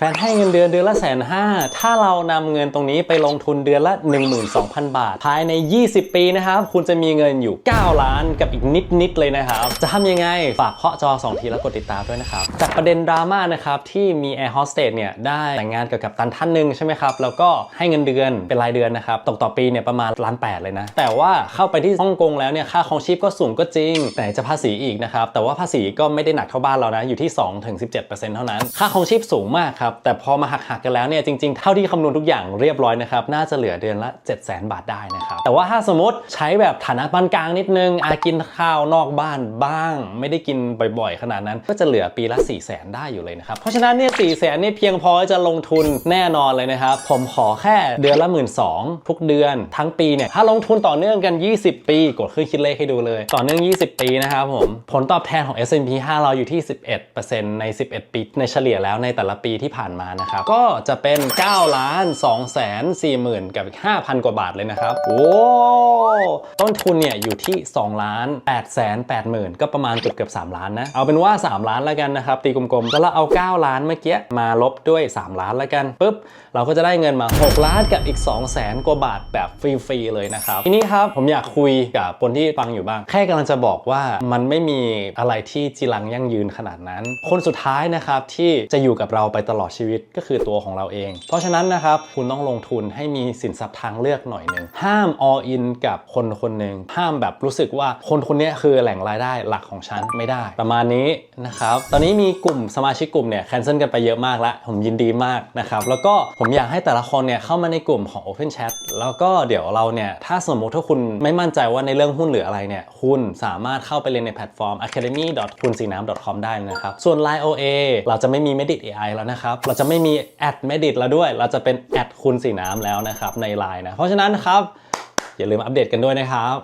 แฟนให้เงินเดือนเดือนละแสนห้าถ้าเรานำเงินตรงนี้ไปลงทุนเดือนละ 12,000 บาท ภายใน 20 ปีนะครับ คุณจะมีเงินอยู่ 9 ล้านกับอีกนิดๆเลยนะครับ จะทำยังไง ฝากเคาะจอ 2 ทีแล้วกดติดตามด้วยนะครับ จากประเด็นดราม่านะครับที่มีแอร์โฮสเตสเนี่ยได้แต่งงานกับกัปตันท่านหนึ่งใช่ไหมครับ แล้วก็ให้เงินเดือนเป็นรายเดือนนะครับ ตกต่อปีเนี่ยประมาณล้านแปดเลยนะ แต่ว่าเข้าไปที่ฮ่องกงแล้วเนี่ยค่าครองชีพก็สูงก็จริง แต่จะภาษีอีกนะครับแต่ว่าภาษีก็ไม่ได้หนักเท่าบ้านเรานะอยู่ที่2-17%เท่านั้น ค่าครองชีพสูงมากครับแต่พอมาหักหักกันแล้วเนี่ยจริงๆ เท่าที่คำนวณทุกอย่างเรียบร้อยนะครับ น่าจะเหลือเดือนละ7 0 0 0 0 0 บาทได้นะครับ แต่ว่าถ้าสมมติใช้แบบฐานะปานกลางนิดนึงอากินข้าวนอกบ้านบ้าง ไม่ได้กินบ่อยๆ ขนาดนั้น ก็จะเหลือปีละ 4 0 0 0 0 0ได้อยู่เลยนะครับ เพราะฉะนั้นเนี่ย4 0 0 0 0 0นี่เพียงพอจะลงทุนแน่นอนเลยนะครับ ผมขอแค่เดือนละ1 2ื่นทุกเดือนทั้งปีเนี่ยถ้าลงทุนต่อเนื่องกัน 20 ปี กดเครื่องคิดเลขให้ดูเลย ต่อเนื่อง 20 ปีนะครับผมผลตอบแทนของ S&P 500 อยู่ที่ 11%ใน 11 ปีในเฉลี่ยแล้วในแต่ละปีที่ผ่านมานะครับ ก็จะเป็น9ล้าน2แสน4หมื่นกับอีก5,000 กว่าบาทเลยนะครับ โอ้ ต้นทุนเนี่ยอยู่ที่2ล้าน8แสน8หมื่นก็ประมาณเกือบเกือบ3ล้านนะ เอาเป็นว่า 3 ล้านแล้วกันนะครับ ตีกลมๆ แล้วเราเอา 9 ล้านเมื่อกี้มาลบด้วย 3 ล้านแล้วกันปุ๊บเราก็จะได้เงินมา 6 ล้านกับอีก 2 0 0แสนกว่าบาทแบบฟรีๆเลยนะครับ ทีนี้ครับผมอยากคุยกับคนที่ฟังอยู่บ้าง แค่กำลังจะบอกว่ามันไม่มีอะไรที่จีรังยั่งยืนขนาดนั้น คนสุดท้ายนะครับที่จะอยู่กับเราไปตลอดชีวิตก็คือตัวของเราเอง เพราะฉะนั้นนะครับคุณต้องลงทุนให้มีสินทรัพย์ทางเลือกหน่อยหนึ่งห้าม all in กับคนคนหนึ่งห้ามแบบรู้สึกว่าคนคนนี้คือแหล่งรายได้หลักของฉันไม่ได้ ประมาณนี้นะครับตอนนี้มีกลุ่มสมาชิกกลุ่มเนี่ยแคนเซิลกันไปเยอะมากแล้วผมยินดีมากนะครับแล้วก็ผมอยากให้แต่ละคนเนี่ยเข้ามาในกลุ่มของ Open Chat แล้วก็เดี๋ยวเราเนี่ยถ้าสมมุติถ้าคุณไม่มั่นใจว่าในเรื่องหุ้นหรืออะไรเนี่ยคุณสามารถเข้าไปเรียนในแพลตฟอร์ม academy คุณสีน้ำ com ได้นะครับ ส่วน Line OA เราจะไม่มี Medit AI แล้วนะครับเราจะไม่มีแอดเมดิตแล้วด้วย เราจะเป็นแอดคุณสีน้ำแล้วนะครับในไลน์นะ เพราะฉะนั้นนะครับ อย่าลืมอัปเดตกันด้วยนะครับ